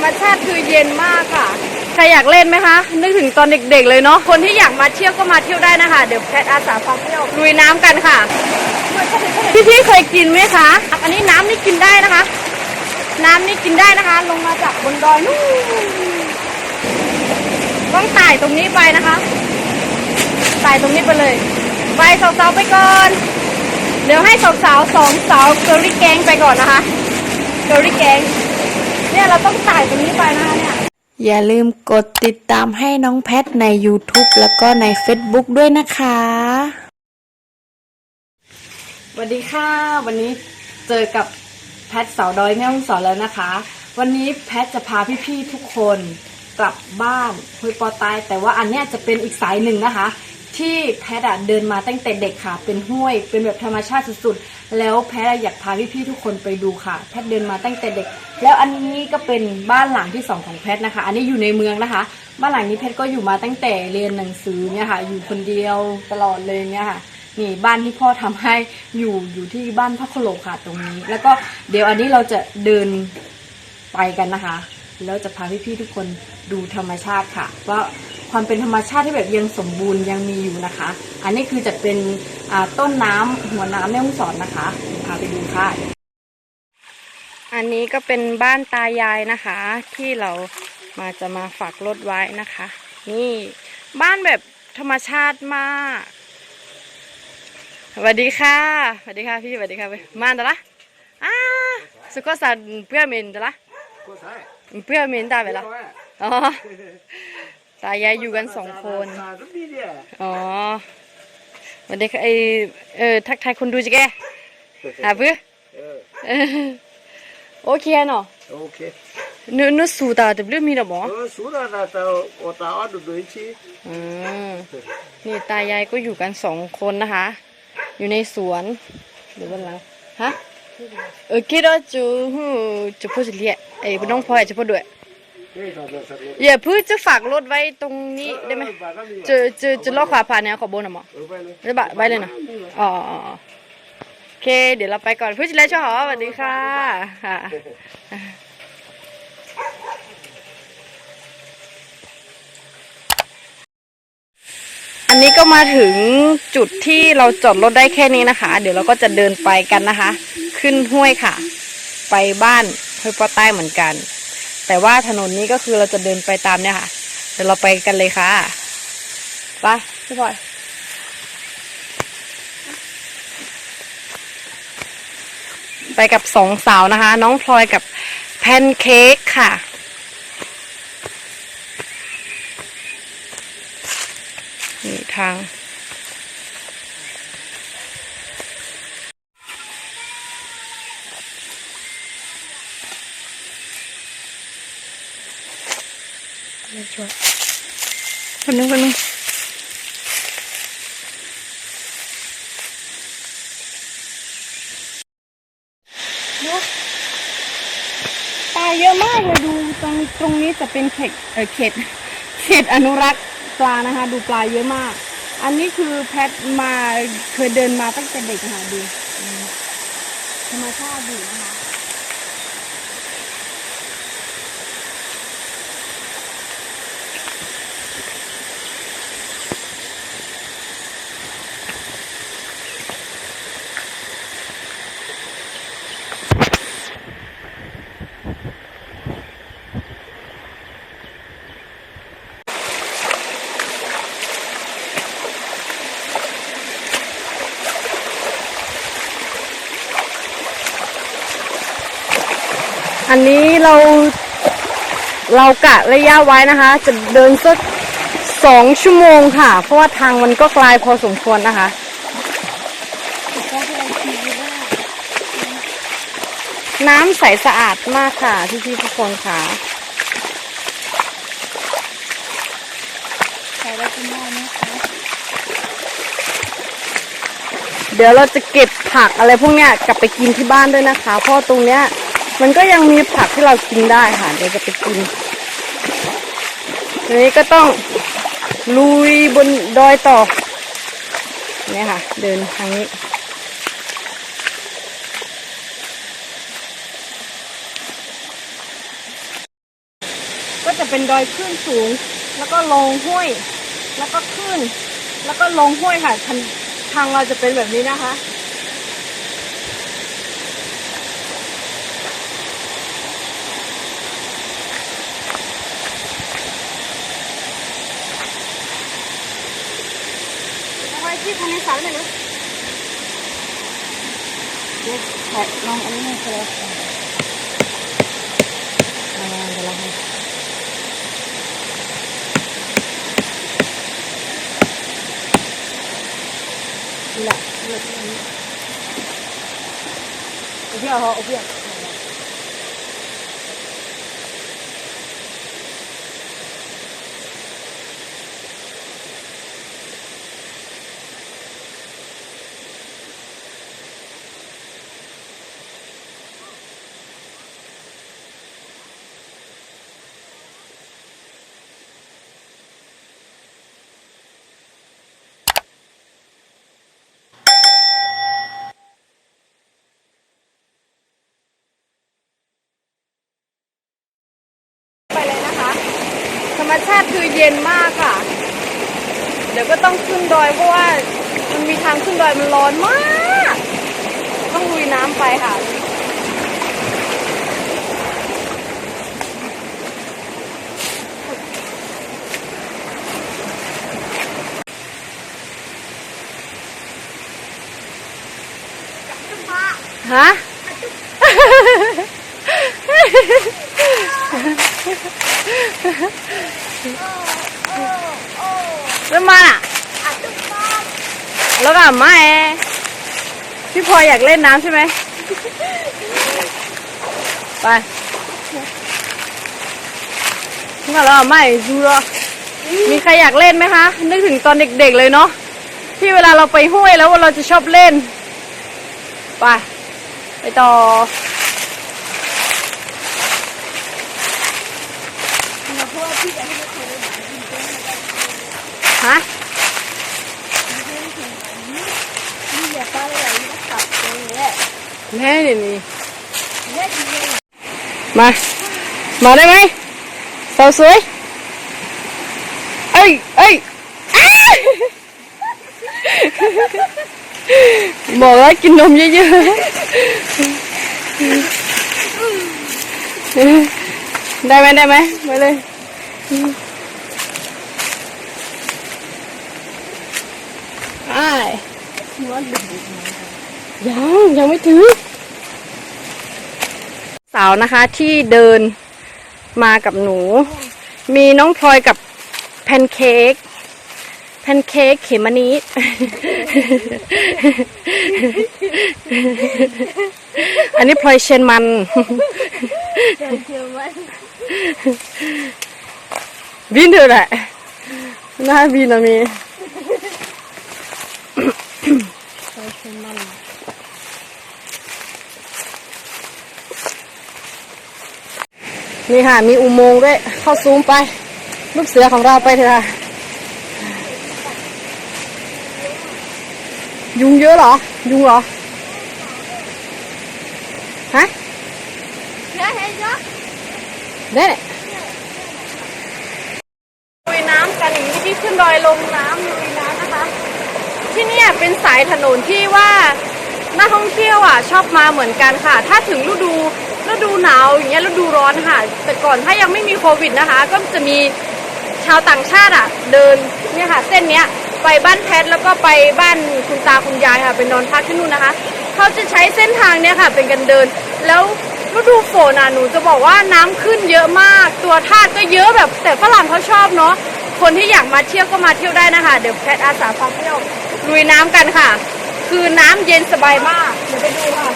รมชาติคือเย็นมากค่ะ ใครอยากเล่นไหมคะ นึกถึงตอนเด็กๆเลยเนาะ คนที่อยากมาเที่ยวก็มาเที่ยวได้นะคะ เดี๋ยวแพทอาสาพาเที่ยวลุยน้ำกันค่ะ พี่ๆเคยกินไหมคะ อันนี้น้ำนี่กินได้นะคะ น้ำนี่กินได้นะคะ ลงมาจากบนดอยนู่นต้องไต่ตรงนี้ไปนะคะไต่ตรงนี้ไปเลย ไปสาวๆไปก่อน เดี๋ยวให้สาวๆสองสาวเกอรี่แกงไปก่อนนะคะเกอรี่แกง เนี่ยเราต้องไต่ตรงนี้ไปนะคะเนี่ย อย่าลืมกดติดตามให้น้องแพทใน YouTube แล้วก็ใน Facebook ด้วยนะคะสวัสดีค่ะ วันนี้เจอกับแพทสาวดอยแม่ฮ่องสอนแล้วนะคะ วันนี้แพทจะพาพี่ๆทุกคนกลับบ้านห้วยปอตายแต่ว่าอันเนี้ยจะเป็นอีกสายหนึ่งนะคะ ที่แพทอะเดินมาตั้งแต่เด็กค่ะ เป็นห้วย เป็นแบบธรรมชาติสุดๆ แล้วแพทอยากพาพี่ๆทุกคนไปดูค่ะ แพทเดินมาตั้งแต่เด็ก แล้วอันนี้ก็เป็นบ้านหลังที่สองของแพทนะคะ อันนี้อยู่ในเมืองนะคะ บ้านหลังนี้แพทก็อยู่มาตั้งแต่เรียนหนังสือเนี่ยค่ะ อยู่คนเดียวตลอดเลยเนี่ยค่ะ นี่บ้านที่พ่อทำให้อยู่อยู่ที่บ้านพระโคโลค่ะตรงนี้ แล้วก็เดี๋ยวอันนี้เราจะเดินไปกันนะคะ แล้วจะพาพี่ๆทุกคนดูธรรมชาติค่ะว่า ความเป็นธรรมชาติที่แบบยังสมบูรณ์ยังมีอยู่นะคะ อันนี้คือจะเป็นอ่าต้นน้ำหัวน้ำแม่ฮ่องสอนนะคะพาไปดูค่ะ อันนี้ก็เป็นบ้านตายายนะคะ ที่เรามาจะมาฝากรถไว้นะคะ นี่บ้านแบบธรรมชาติมากสวัสดีค่ะสวัสดีค่ะพี่สวัสดีค่ะพี่มาตะละอ่าสุขสันต์เพื่อเมนตะละเพื่อเมนตาไปละอ๋อ ตายายอยู่กันสองคน อ๋อสวัสดีค่ะไอเออทักทายคนดูจิแกหาเพื่อเออโอเคเนาะ Okay. นึนึสูตาแต่เรื่องมีหรอหมอ Oh, sudah dah tahu otak ada duit sih. อืมนี่ตายายก็อยู่กันสองคนนะคะ อยู่ในสวนหรือว่าหลังฮะเออคิดว่าจูฮู้จะพูดจะเรียกไอ้พี่น้องพลอยจะพูดด้วย อย่าพิ่งจะฝากรถไว้ตรงนี้ได้ไหมจะจะจะล็อกขวาผ่านเนี่ยขอบนอะหมอได้บะไว้เลยนะอ๋อโอเค เดี๋ยวเราไปก่อนพูดจะเลยช่อหอสวัสดีค่ะค่ะอันนี้ก็มาถึงจุดที่เราจอดรถได้แค่นี้นะคะ เดี๋ยวเราก็จะเดินไปกันนะคะ ขึ้นห้วยค่ะ ไปบ้านห้วยปอใต้เหมือนกัน แต่ว่าถนนนี้ก็คือเราจะเดินไปตามเนี่ยค่ะ เดี๋ยวเราไปกันเลยค่ะ ไปพี่พลอยไปกับสองสาวนะคะ น้องพลอยกับแพนเค้กค่ะ นี่ทาง ไม่ช่วยคนนึงคนนึงดูปลาเยอะมากเลยดูตรงตรงนี้จะเป็นเขตเออเขตเขตอนุรักษ์ปลานะคะ ดูปลาเยอะมาก อันนี้คือแพทมาเคยเดินมาตั้งแต่เด็กค่ะดูอืมธรรมชาติดีนะคะ อันนี้เรา เรากะระยะไว้นะคะ จะเดินสักสองชั่วโมงค่ะ เพราะว่าทางมันก็ไกลพอสมควรนะคะน้ำใสสะอาดมากค่ะพี่พี่ๆทุกคนค่ะเดี๋ยวเราจะเก็บผักอะไรพวกเนี้ยกลับไปกินที่บ้านด้วยนะคะ เพราะตรงเนี้ย มันก็ยังมีผักที่เรากินได้ค่ะเดี๋ยวจะไปกินทีนี้ก็ต้องลุยบนดอยต่อเนี่ยค่ะ เดินทางนี้จะเป็นดอยขึ้นสูง แล้วก็ลงห้วย แล้วก็ขึ้น แล้วก็ลงห้วยค่ะทางเราจะเป็นแบบนี้นะคะ ที่ทะเลสาบเลยนะเดี๋ยวขอลองอันนี้ให้เธออ่าเดี๋ยวลองให้นี่แหละนี่แหละที่อันนี้เอาเพี้ยเหรอเอเพี้ยไปเลยนะคะ ธรรมชาติคือ เย็นมากค่ะ เดี๋ยวก็ต้องขึ้นดอยเพราะว่ามันมีทางขึ้นดอยมันร้อนมาก ต้องลุยน้ำไปค่ะฮะ แล้วมาอะแล้วก็มาเอพี่พลอยอยากเล่นน้ำใช่ไหมไปงั้นเราไม่ดูรอมีใครอยากเล่นไหมคะ นึกถึงตอนเด็กๆเลยเนาะที่เวลาเราไปห้วยแล้วเราจะชอบเล่น ไป ไปต่อ แม่เนี่ยนี่มามาได้ไหมสาวสวยเอ้ยเอ้ยอ้าายยังยังไม่ถึงสาวนะคะ ที่เดินมากับหนู มีน้องพลอยกับแพนเค้กแพนเค้กเขมมะนิอันนี้พลอยเชนมันบินเถอะแหละหน้าบินอะมี นี่ค่ะ มีอุโมงค์ด้วย เข้าซูมไป ลูกเสือของเราไปเถอะค่ะยุงเยอะเหรอ ยุงเหรอ ฮะได้เนี่ยลุยน้ำกันอย่างนี้ที่ขึ้นดอยลงน้ำลุยน้ำนะคะ ที่เนี่ยเป็นสายถนนที่ว่านักท่องเที่ยวอะ ชอบมาเหมือนกันค่ะ ถ้าถึงฤดู ฤดูหนาวอย่างเงี้ยฤดูร้อนค่ะ แต่ก่อนถ้ายังไม่มีโควิดนะคะ ก็จะมีชาวต่างชาติอะ เดินเนี่ยค่ะ เส้นเนี้ยไปบ้านแพทแล้วก็ไปบ้านคุณตาคุณยายค่ะไปนอนพักที่นู่นนะคะเขาจะใช้เส้นทางเนี้ยค่ะ เป็นกันเดิน แล้วฤดูฝนอะหนูจะบอกว่าน้ำขึ้นเยอะมาก ตัวทาสก็เยอะแบบ แต่ฝรั่งเขาชอบเนาะคนที่อยากมาเที่ยวก็มาเที่ยวได้นะคะ เดี๋ยวแพทอาสาพาเที่ยวลุยน้ำกันค่ะ คือน้ำเย็นสบายมากเดี๋ยวไปดูค่ะ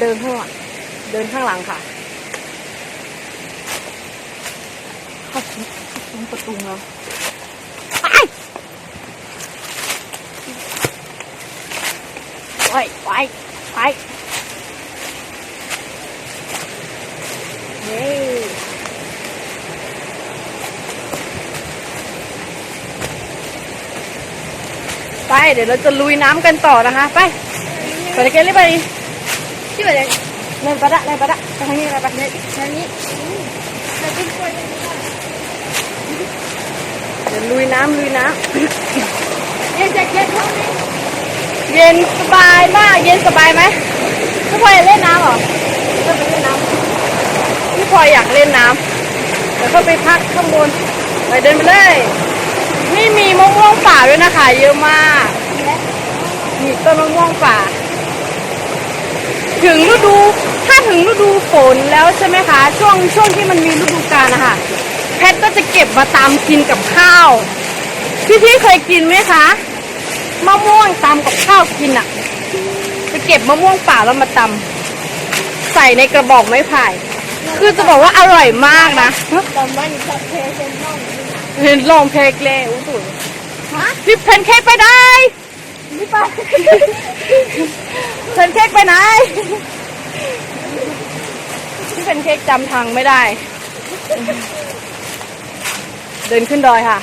เดินข้างหลังเดินข้างหลังค่ะเข้าซุ้มประตูแล้วไปไปไปไปไป เดี๋ยวเราจะลุยน้ำกันต่อนะคะ ไป ไปเลยเกลไป ที่ไปเลยเล่นปะดะเล่นปะดะไปทางนี้ไปไปเล่นทางนี้เดี๋ยวลุยน้ำลุยน้ำเย็นจะเย็นเท่านี้เย็นสบายมาก เย็นสบายไหมพี่พลอยเล่นน้ำหรอเล่นไปเล่นน้ำพี่พลอยอยากเล่นน้ำเดี๋ยวก็ไปพักข้างบนไปเดินไปเลยนี่มีมะม่วงป่าด้วยนะคะ เยอะมากมีต้นมะม่วงป่า ถึงฤดูถ้าถึงฤดูฝนแล้วใช่ไหมคะ ช่วงช่วงที่มันมีฤดูกาลนะคะแพทก็จะเก็บมาตามกินกับข้าว พี่พี่ๆเคยกินไหมคะมะม่วงตำกับข้าวกินอะจะเก็บมะม่วงป่าแล้วมาตำใส่ในกระบอกไม้ไผ่คือจะบอกว่าอร่อยมากนะแต่มันจะเพเซนห้องเห็นลองเพลกเลยอู้ตูพี่เพนเค้กไปไห นี่ไปเพนเค้กไปไหนพี่เพนเค้กจำทางไม่ได้ เดินขึ้นดอยค่ะ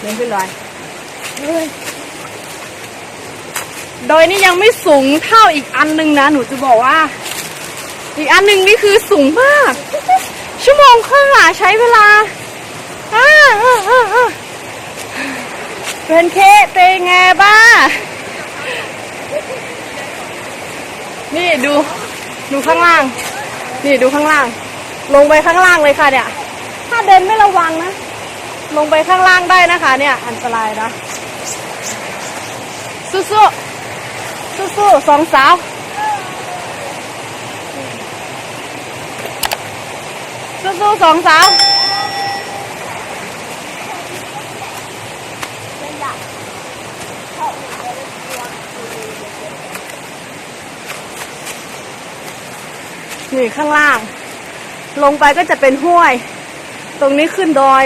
เดินขึ้นดอยดอยนี่ยังไม่สูงเท่าอีกอันหนึงนะ หนูจะบอกว่า อีกอันหนึ่งนี่คือสูงมาก ชั่วโมงครึ่งอะใช้เวลาอ่าอ่าอ่าอ่า เป็นเคเป็นไงบ้าง นี่ดู ดูข้างล่าง นี่ดูข้างล่าง ลงไปข้างล่างเลยค่ะเนี่ย ถ้าเดินไม่ระวังนะ ลงไปข้างล่างได้นะคะ เนี่ย อันตรายนะ สู้ๆ สู้ๆสองสาวสู้ๆสองสาว นี่ข้างล่าง ลงไปก็จะเป็นห้วย ตรงนี้ขึ้นดอย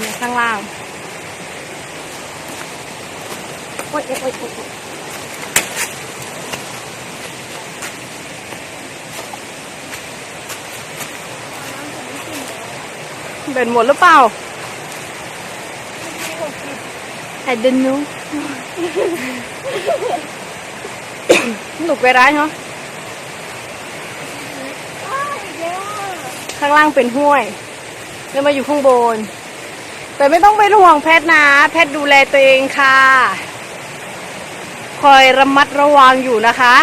นี่ข้างล่างโอ๊ยโอ๊ยโอ๊ยโอ๊ยเป็นหมดหรือเปล่า I don't know หนุกไปร้ายเหรอข้างล่างเป็นห้วยแล้วมาอยู่ข้างบน แต่ไม่ต้องเป็นห่วงแพทย์นะ แพทย์ดูแลตัวเองค่ะ คอยระมัดระวังอยู่นะคะ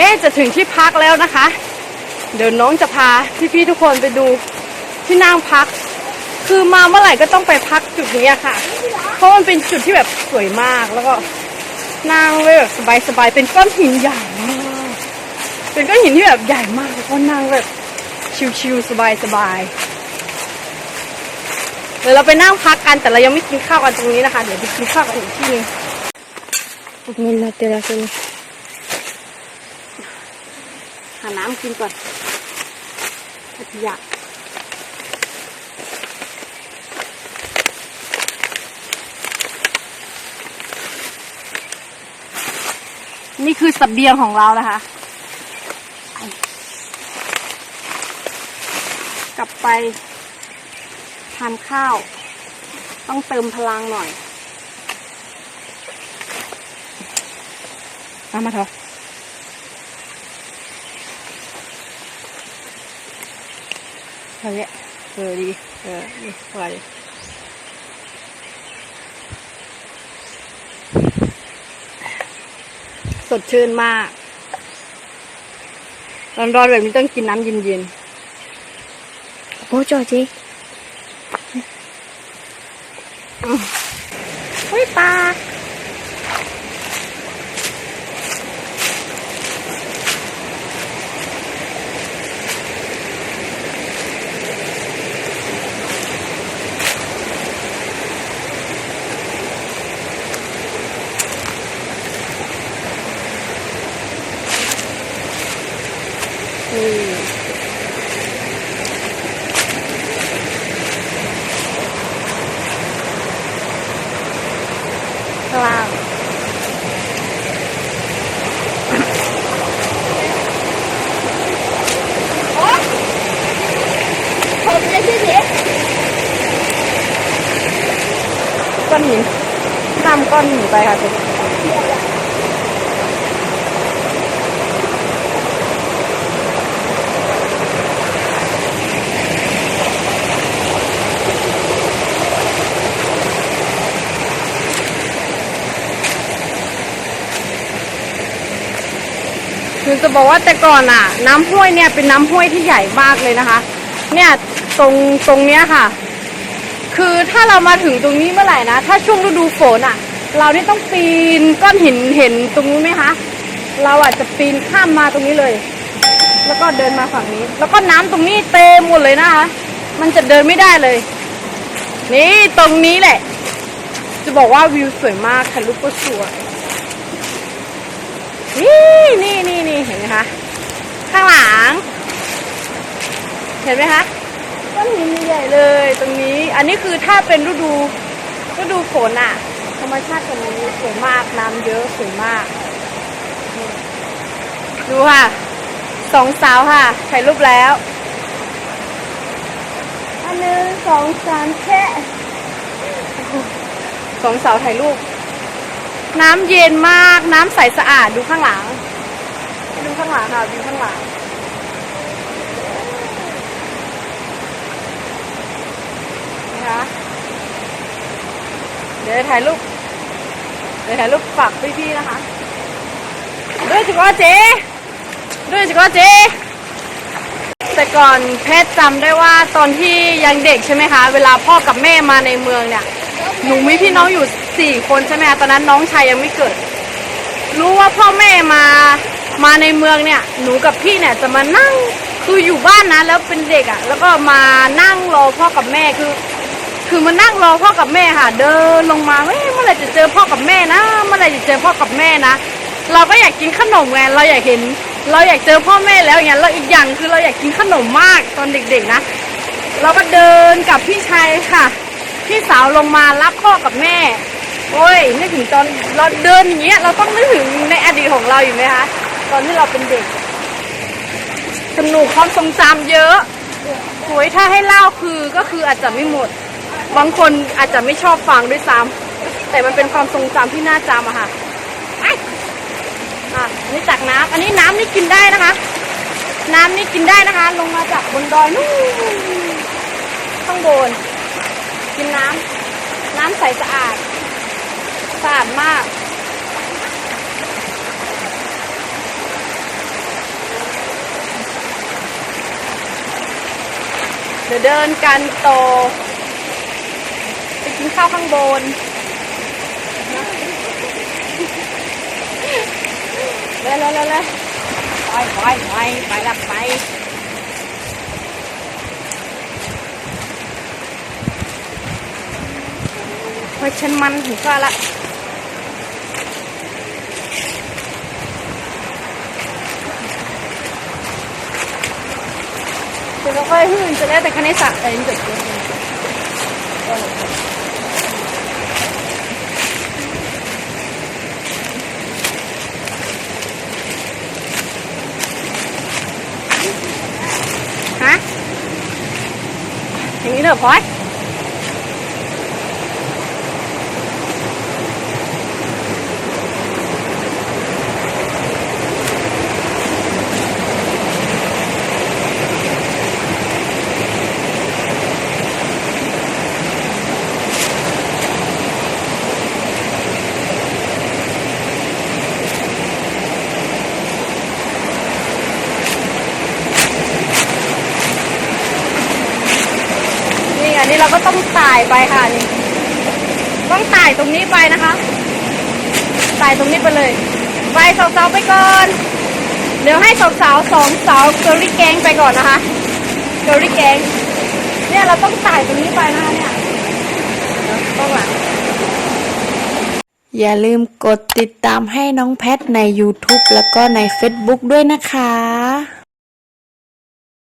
อ๊จะถึงที่พักแล้วนะคะ เดี๋ยวน้องจะพาพี่ๆทุกคนไปดูที่นั่งพัก คือมาเมื่อไหร่ก็ต้องไปพักจุดนี้ค่ะ เพราะมันเป็นจุดที่แบบสวยมากแล้วก็นั่งแบบสบายๆเป็นก้อนหินใหญ่มากเป็นก้อนหินที่แบบใหญ่มากแล้วก็นั่งแบบชิวๆสบายๆเดี๋ยวเราไปนั่งพักกันแต่เรายังไม่กินข้าวกันตรงนี้นะคะ เดี๋ยวไปกินข้าวกันอีกที่นึงนี่นาเตลาเซน หาน้ำกินก่อนอยานี่คือสบเบียงของเรานะคะ กลับไปทานข้าว ต้องเติมพลังหน่อยมามาเถอะ ทางเนี้ยเออดีเออนี่ปล่อยสดชื่นมาก ร้อนๆแบบนี้ต้องกินน้ำเย็นโอ้จอจีๆเฮ้ยปลา Sim. ือจะบอกว่าแต่ก่อนอะ น้ำห้วยเนี่ยเป็นน้ำห้วยที่ใหญ่มากเลยนะคะ เนี่ยตรงตรงเนี้ยค่ะ คือถ้าเรามาถึงตรงนี้เมื่อไหร่นะ ถ้าช่วงฤดูฝนอะ เราเนี่ต้องปีนก้อนหินเห็นตรงนู้นไหมคะเราอาจจะปีนข้ามมาตรงนี้เลย แล้วก็เดินมาฝั่งนี้ แล้วก็น้ำตรงนี้เต็มหมดเลยนะคะ มันจะเดินไม่ได้เลย นี่ตรงนี้แหละ จะบอกว่าวิวสวยมากถ่ายรูปก็สวย นี่นี่นี่นี่เห็นไหมคะ ข้างหลัง เห็นไหมคะก้นหินใหญ่เลยตรงนี้ อันนี้คือถ้าเป็นฤดูฤดูฝนอะธรรมชาติตรงนี้สวยมากน้ำเยอะสวยมาก ดูค่ะสองสาวค่ะถ่ายรูปแล้ว อันหนึ่งสองสามแค่สองสาวถ่ายรูป น้ำเย็นมาก น้ำใสสะอาดดูข้างหลัง ดูข้างหลังค่ะดูข้างหลัง นะคะเดี๋ยวถ่ายรูป เดี๋ยวถ่ายรูปฝากพี่ๆนะคะ ด้วยจิกว่าเจ๊ด้วยจิกว่าเจ๊แต่ก่อนเพชรจำได้ว่าตอนที่ยังเด็กใช่ไหมคะ เวลาพ่อกับแม่มาในเมืองเนี่ย หนูมีพี่น้องอยู่ สี่คนใช่ไหมตอนนั้นน้องชายยังไม่เกิด รู้ว่าพ่อแม่มามาในเมืองเนี่ย หนูกับพี่เนี่ยจะมานั่งคืออยู่บ้านนะแล้วเป็นเด็กอะ่ะ แล้วก็มานั่งรอพ่อกับแม่คือ คือมานั่งรอพ่อกับแม่ค่ะ เดินลงมาเฮ้ยเมื่อไหร่จะเจอพ่อกับแม่นะ เมื่อไหร่จะเจอพ่อกับแม่นะเราก็อยากกินขนมไงเราอยากเห็น เราอยากเจอพ่อแม่แล้วอย่างเงี้ยแล้วอีกอย่างคือเราอยากกินขนมมากตอนเด็กๆนะ เราก็เดินกับพี่ชายค่ะ พี่สาวลงมารับพ่อกับแม่ โอ้ยนึกถึงตอนเราเดินอย่างเงี้ยเราต้องนึกถึงในอดีตของเราอยู่ไหมคะตอนที่เราเป็นเด็ก สนุกความทรงจำเยอะโอ้ยถ้าให้เล่าคือก็คืออาจจะไม่หมด บางคนอาจจะไม่ชอบฟังด้วยซ้ำแต่มันเป็นความทรงจำที่น่าจำอะค่ะอะอันนี้จากน้ำอันนี้น้ำนี่กินได้นะคะ น้ำนี่กินได้นะคะ ลงมาจากบนดอยนู่นข้างบน กินน้ำน้ำใสสะอาด อาดมาก เดี๋ยวเดินกันโตไปกินข้าวข้างบนเลยเลยเลยเลยไปไปไปไปละไปเพราะฉันมันถึงก็ละ เดี๋ยวเราค่อยหื่นจะได้ เราก็ต้องไต่ไปค่ะนี่ต้องไต่ตรงนี้ไปนะคะไต่ตรงนี้ไปเลย ไปสาวๆไปก่อน เดี๋ยวให้สาวๆสองสาวเกอรี่แกงไปก่อนนะคะเกอรี่แกงเนี่ยเราต้องไต่ตรงนี้ไปนะคะเนี่ยเดี๋ยวต้องหลังอย่าลืมกดติดตามให้น้องแพทใน YouTube แล้วก็ใน Facebook ด้วยนะคะ